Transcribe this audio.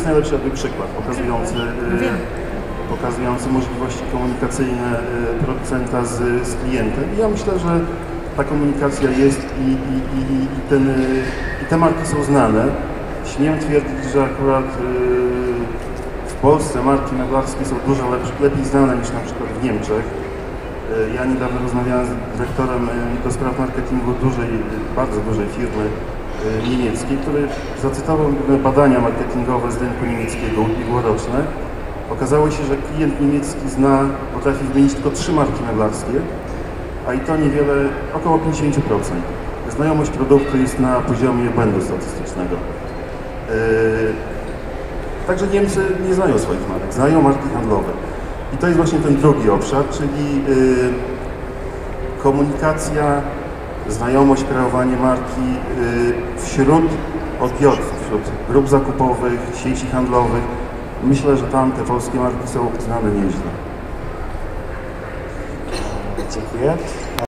jest najlepszy jakby przykład pokazujący, Wiem. y, pokazujący możliwości komunikacyjne y, producenta z, z klientem. I ja myślę, że ta komunikacja jest i, i, i, i, ten, y, i te marki są znane. Śmiem twierdzić, że akurat w Polsce marki meblarskie są dużo lepsze, lepiej znane niż na przykład w Niemczech. Ja niedawno rozmawiałem z dyrektorem do spraw marketingu dużej, bardzo dużej firmy niemieckiej, który zacytował badania marketingowe z rynku niemieckiego ubiegłoroczne. Okazało się, że klient niemiecki zna, potrafi wymienić tylko trzy marki meblarskie, a i to niewiele, około 50%. Znajomość produktu jest na poziomie błędu statystycznego. Yy, Także Niemcy nie znają swoich marek, znają marki handlowe. I to jest właśnie ten drugi obszar, czyli yy, komunikacja, znajomość, kreowanie marki yy, wśród odbiorców, wśród grup zakupowych, sieci handlowych. Myślę, że tam te polskie marki są znane nieźle. Dziękuję.